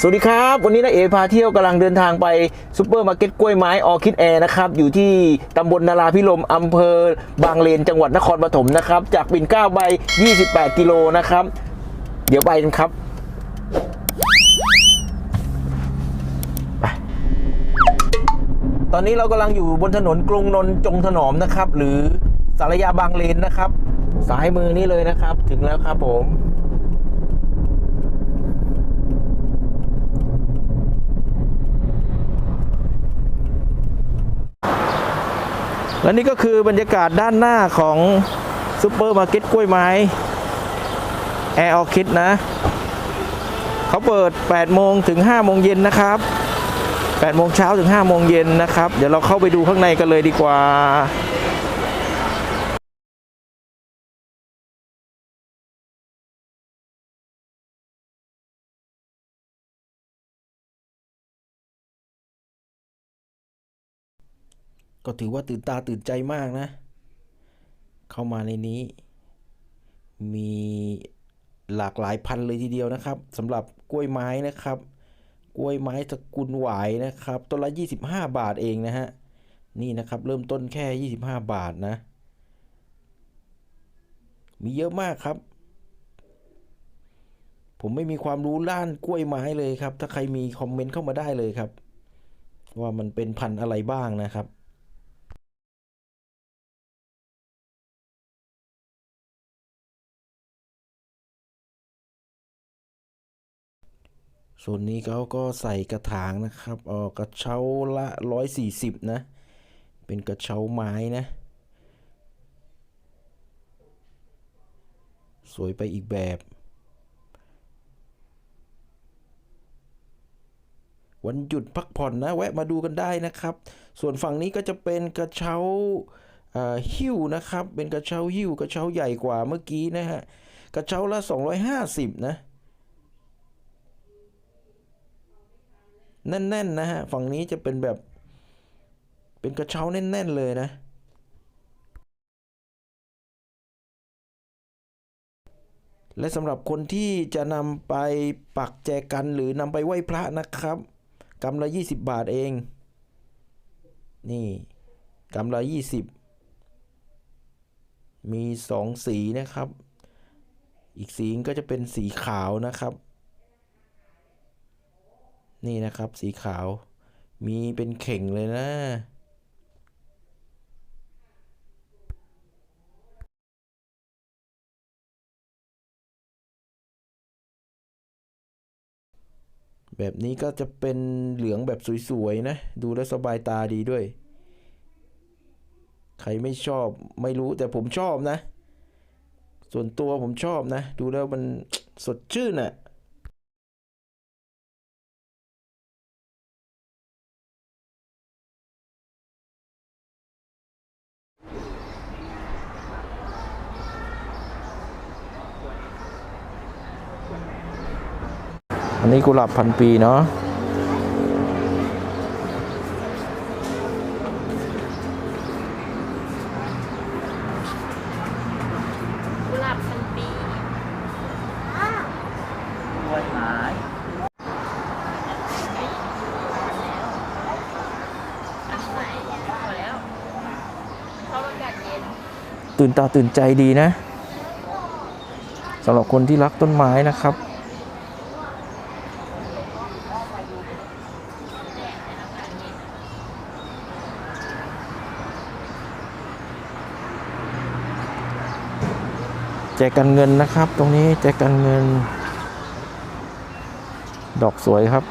สวัสดีครับ วันนี้นะเอพาเที่ยวกำลังเดินทางไปซูเปอร์มาร์เก็ตกล้วยไม้ออคิดแอร์นะครับอยู่ที่ตำบลนาราพิรมอำเภอ บางเลนจังหวัดนครปฐมนะครับ จากปิ่นเกล้าไป 28 กิโลนะครับ เดี๋ยวไปกันครับตอนนี้เรากำลังอยู่บนถนนกรุงนนท์จงถนอมนะครับ หรือสารยาบางเลนนะครับ สายมือนี่เลยนะครับ ถึงแล้วครับผม และนี่ก็คือบรรยากาศด้านหน้าของซูเปอร์มาร์เก็ตกล้วยไม้แอร์ออคิดนะ เขาเปิด 8 โมงถึง 5 โมงเย็นนะครับ 8 โมงเช้าถึง 5 โมงเย็นนะครับ เดี๋ยวเราเข้าไปดูข้างในกันเลยดีกว่า ก็ถือว่าตื่นตาตื่นใจมากนะ เข้ามาในนี้ มีหลากหลายพันธุ์เลยทีเดียวนะครับสำหรับกล้วยไม้นะครับ กล้วยไม้สกุลหวายนะครับต้นละ 25 บาทเองนะฮะนี่นะครับเริ่มต้นแค่ 25 บาทนะ มีเยอะมากครับ ผมไม่มีความรู้ด้านกล้วยไม้เลยครับ ถ้าใครมีคอมเมนต์เข้ามาได้เลยครับ ว่ามันเป็นพันธุ์อะไรบ้างนะครับ ส่วนนี้เขาก็ใส่กระถางนะครับเออกระเช้าละร้อยสี่สิบนะ เป็นกระเช้าไม้นะ สวยไปอีกแบบ วันหยุดพักผ่อนนะ แวะมาดูกันได้นะครับ ส่วนฝั่งนี้ก็จะเป็นกระเช้าอ่อหิ้วนะครับ เป็นกระเช้าหิ้วกระเช้าใหญ่กว่าเมื่อกี้นะฮะ กระเช้าละ 250 นะ แน่นๆนะฮะ ฝั่งนี้จะเป็นแบบ เป็นกระเช้าแน่น ๆ เลยนะ และสำหรับคนที่จะนำไปปักแจกันหรือนำไปไหว้พระนะครับกำละ20 บาทเอง นี่กำละ20 มีสองสีนะครับ อีกสีก็จะเป็นสีขาวนะครับ นี่นะครับสีขาวมีเป็นเข่งเลยนะ แบบนี้ก็จะเป็นเหลืองแบบสวยๆนะ ดูแล้วสบายตาดีด้วย ใครไม่ชอบไม่รู้แต่ผมชอบนะ ส่วนตัวผมชอบนะ ดูแล้วมันสดชื่นอะอั นนี้กุหลาบพันปีเนาะกุหลาบพันปีกล้วยไม้ตื่นตาตื่นใจดีนะสำหรับคนที่รักต้นไม้นะครับ แจกันเงินนะครับ ตรงนี้แจกันเงิน ดอกสวยครับ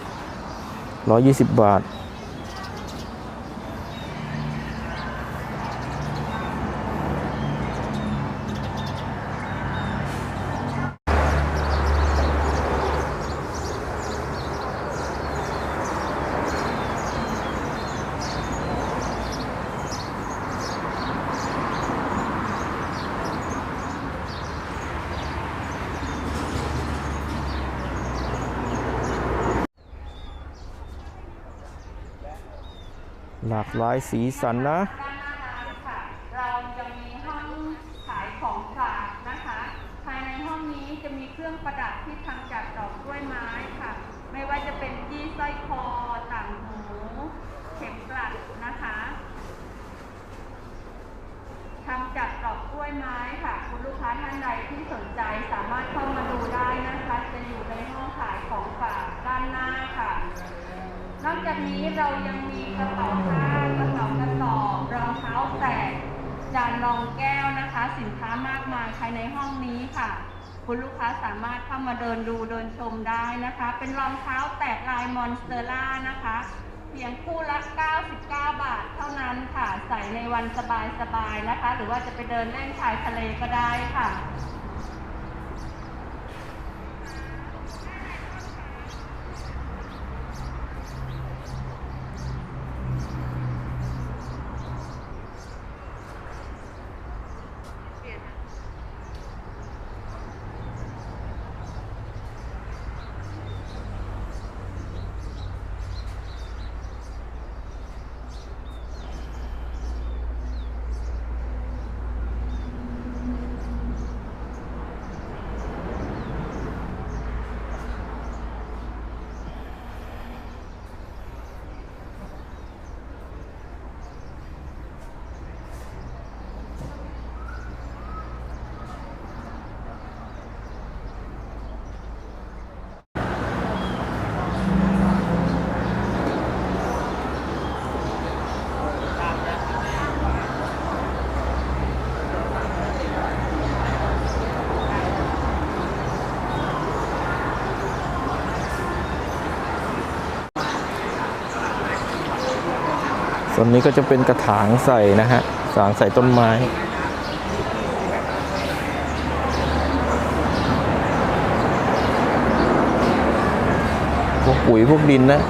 120 บาท หลากหลายสีสันนะ ด้านหน้าร้านค่ะเราจะมีห้องขายของฝากนะคะ ภายในห้องนี้จะมีเครื่องประดับที่ทำจากดอกกล้วยไม้ค่ะ ไม่ว่าจะเป็นสร้อยคอต่างหู เข็มกลัดนะคะทำจากดอกกล้วยไม้ค่ะ คุณลูกค้าท่านใดที่สนใจสามารถเข้ามาดูได้นะคะ จะอยู่ในห้องขายของฝากด้านหน้าค่ะ นอก จากนี้เรายังมีกระเป๋าผ้ากระเป๋ากระสอบรองเท้าแตะจานรองแก้วนะคะ สินค้ามากมายภายในห้องนี้ค่ะ คุณลูกค้าสามารถเข้ามาเดินดูเดินชมได้นะคะ เป็นรองเท้าแตะลายมอนสเตอร่านะคะ เพียงคู่ละ 99 บาทเท่านั้นค่ะ ใส่ในวันสบายๆนะคะ หรือว่าจะไปเดินเล่นชายทะเลก็ได้ค่ะ มนนี้ก็จะเป็นกระถางใส่นะฮะกระถางใส่ต้นไม้พวกปุ๋ยพวกดินนะ